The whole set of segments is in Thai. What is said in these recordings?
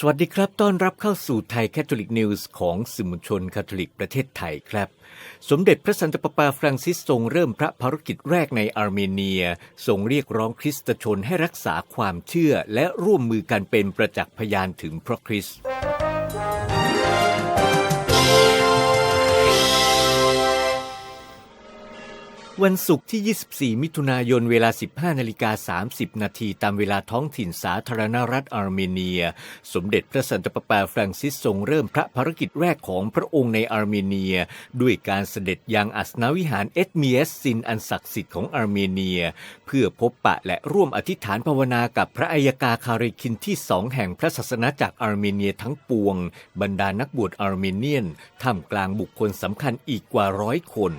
สวัสดีครับ ต้อนรับเข้าสู่ไทยแคทอลิกนิวส์ของสื่อมวลชนคาทอลิกประเทศไทยครับ สมเด็จพระสันตะปาปาฟรังซิสทรงเริ่มพระภารกิจแรกในอาร์เมเนีย ทรงเรียกร้องคริสตชนให้รักษาความเชื่อและร่วมมือกันเป็นประจักษ์พยานถึงพระคริสต์ วันศุกร์ที่ 24 มิถุนายน เวลา 15 นาฬิกา 30 นาทีตามเวลาท้องถิ่นสาธารณรัฐอาร์เมเนีย สมเด็จพระสันตะปาปาฟรังซิสทรงเริ่มพระภารกิจแรกของพระองค์ในอาร์เมเนีย ด้วยการเสด็จยังอัสนาวิหารเอสเมียสซินอันศักดิ์สิทธิ์ของอาร์เมเนีย เพื่อพบปะและร่วมอธิษฐานภาวนากับพระอัยกาคาริคินที่สองแห่งพระศาสนาจากอาร์เมเนียทั้งปวง บรรดานักบวชอาร์เมเนียนท่ามกลางบุคคลสำคัญอีกกว่าร้อยคน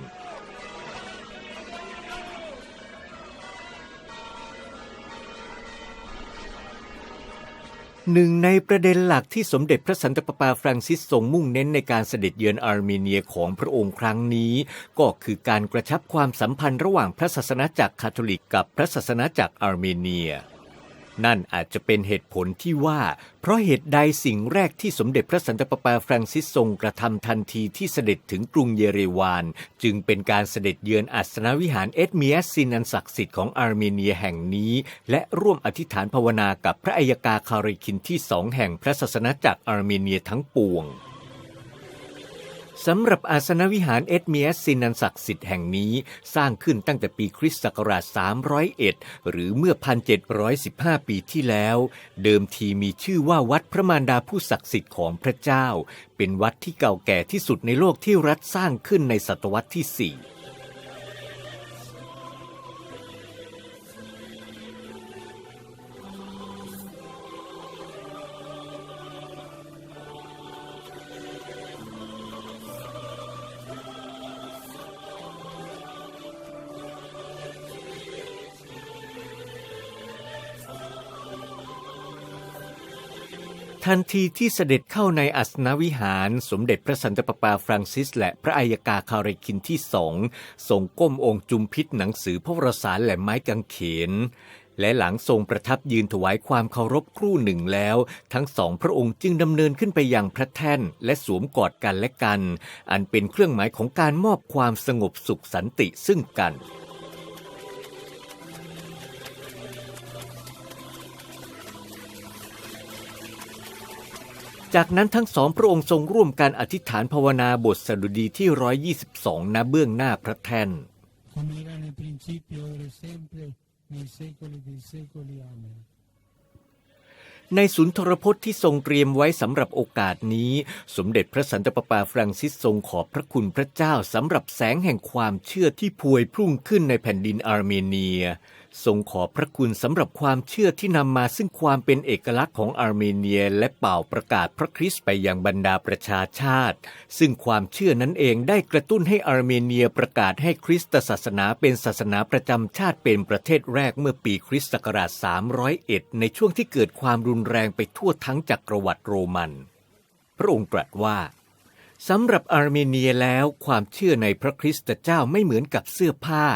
หนึ่งในประเด็นหลักที่สมเด็จพระสันตะปาปาฟรังซิสทรงมุ่งเน้นในการเสด็จเยือนอาร์เมเนียของพระองค์ครั้งนี้ ก็คือการกระชับความสัมพันธ์ระหว่างพระศาสนาจักรคาทอลิกกับพระศาสนาจักรอาร์เมเนีย นั่นอาจจะเป็นเหตุผลที่ว่า เพราะเหตุใดสิ่งแรกที่สมเด็จพระสันตะปาปาฟรังซิสทรงกระทำทันทีที่เสด็จถึงกรุงเยเรวาน จึงเป็นการเสด็จเยือนอัสนวิหารเอสเมียสซินอันศักดิ์สิทธิ์ของอาร์เมเนียแห่งนี้ และร่วมอธิษฐานภาวนากับพระอัยกาคาริคินที่สองแห่งพระศาสนาจักรอาร์เมเนียทั้งปวง สำหรับอาสนวิหารเอสเมียสินันศักดิ์สิทธิ์แห่งนี้ สร้างขึ้นตั้งแต่ปีคริสต์ศักราช 301 หรือเมื่อ 1715 ปีที่แล้ว เดิมทีมีชื่อว่าวัดพระมารดาผู้ศักดิ์สิทธิ์ของพระเจ้า เป็นวัดที่เก่าแก่ที่สุดในโลกที่รัฐสร้างขึ้นในศตวรรษที่ 4 ทันทีที่เสด็จเข้าในอัสนวิหาร สมเด็จพระสันตะปาปาฟรังซิส และพระอัยกาคาริคินที่สองทรงก้มองค์จุมพิษหนังสือพระวรสารและไม้กางเขน และหลังทรงประทับยืนถวายความเคารพครู่หนึ่งแล้ว ทั้งสองพระองค์จึงดำเนินขึ้นไปยังพระแท่นและสวมกอดกันและกัน อันเป็นเครื่องหมายของการมอบความสงบสุขสันติซึ่งกัน จากนั้นทั้งสองพระองค์ทรงร่วมการอธิษฐานภาวนาบทสดุดีที่ 122ณเบื้องหน้าพระแท่น come era nel principio, ora e sempre, nei secoli dei secoli. Amen. ในสุนทรพจน์ที่ทรงเตรียมไว้สำหรับโอกาสนี้ สมเด็จพระสันตะปาปาฟรังซิสทรงขอบพระคุณพระเจ้าสำหรับแสงแห่งความเชื่อที่พวยพุ่งขึ้นในแผ่นดินอาร์เมเนีย ทรงขอพระคุณสำหรับความเชื่อที่นำมาซึ่งความเป็นเอกลักษณ์ของอาร์เมเนียและเป่าประกาศพระคริสต์ไปยังบรรดาประชาชาติ ซึ่งความเชื่อนั้นเองได้กระตุ้นให้อาร์เมเนียประกาศให้คริสตศาสนาเป็นศาสนาประจำชาติเป็นประเทศแรกเมื่อปีคริสต์ศักราช 301 ในช่วงที่เกิดความรุนแรงไปทั่วทั้งจักรวรรดิโรมัน พระองค์ตรัสว่า สำหรับอาร์เมเนียแล้วความเชื่อในพระคริสต์เจ้าไม่เหมือนกับเสื้อผ้า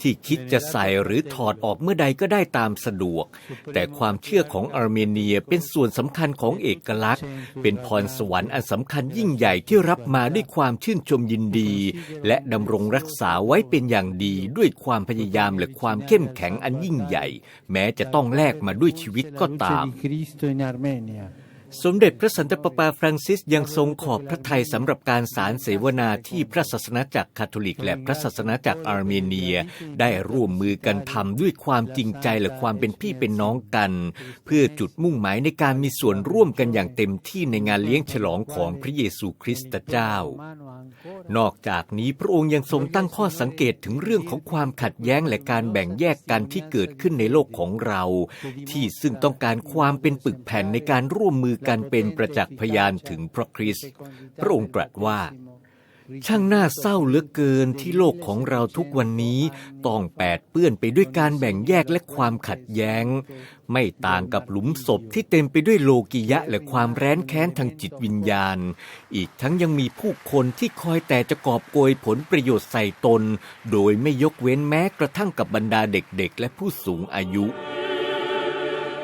ที่คิดจะใส่หรือถอดออกเมื่อใดก็ได้ตามสะดวก แต่ความเชื่อของอาร์เมเนียเป็นส่วนสำคัญของเอกลักษณ์ เป็นพรสวรรค์อันสำคัญยิ่งใหญ่ที่รับมาด้วยความชื่นชมยินดี และดำรงรักษาไว้เป็นอย่างดีด้วยความพยายามและความเข้มแข็งอันยิ่งใหญ่ แม้จะต้องแลกมาด้วยชีวิตก็ Luce ตาม สมเด็จพระสันตะปาปาฟรังซิสยังทรงขอบพระทัยสำหรับการสารเสวนาที่พระศาสนาจักรคาทอลิก และพระศาสนาจักรอาร์เมเนีย ได้ร่วมมือกันทำด้วยความจริงใจและความเป็นพี่เป็นน้องกัน เพื่อจุดมุ่งหมายในการมีส่วนร่วมกันอย่างเต็มที่ในงานเลี้ยงฉลองของพระเยซูคริสต์เจ้า นอกจากนี้พระองค์ยังทรงตั้งข้อสังเกตถึงเรื่องของความขัดแย้งและการแบ่งแยกกันที่เกิดขึ้นในโลกของเรา ที่ซึ่งต้องการความเป็นปึกแผ่นในการร่วมมือกันเป็นประจักษ์พยานถึงพระคริสต์พระองค์ตรัสว่า ช่างน่าเศร้าเหลือเกินที่โลกของเราทุกวันนี้ต้องแปดเปื้อนไปด้วยการแบ่งแยกและความขัดแย้ง ไม่ต่างกับหลุมศพที่เต็มไปด้วยโลกิยะและความแร้นแค้นทางจิตวิญญาณ อีกทั้งยังมีผู้คนที่คอยแต่จะกอบโกยผลประโยชน์ใส่ตน โดยไม่ยกเว้นแม้กระทั่งกับบรรดาเด็กๆ และผู้สูงอายุ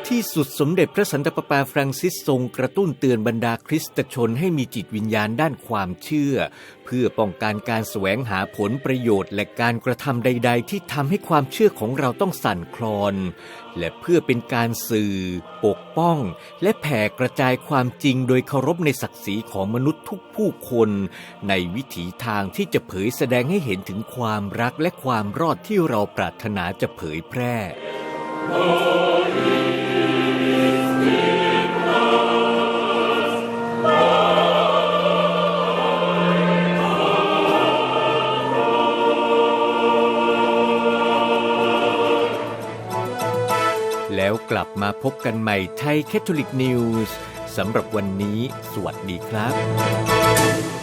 ที่สุดสมเด็จพระสันตะปาปาฟรังซิสทรงกระตุ้นเตือนบรรดาคริสตชนให้มีจิตวิญญาณด้านความเชื่อ เพื่อป้องกันการแสวงหาผลประโยชน์ และการกระทำใด ๆ ที่ทำให้ความเชื่อของเราต้องสั่นคลอน และเพื่อเป็นการสื่อ ปกป้อง และแผ่กระจายความจริงโดยเคารพในศักดิ์ศรีของมนุษย์ทุกผู้คน ในวิถีทางที่จะเผยแสดงให้เห็นถึงความรักและความรอดที่เราปรารถนาจะเผยแพร่ แล้วกลับมาพบกันใหม่ไทยแคทอลิกนิวส์สำหรับวันนี้ สวัสดีครับ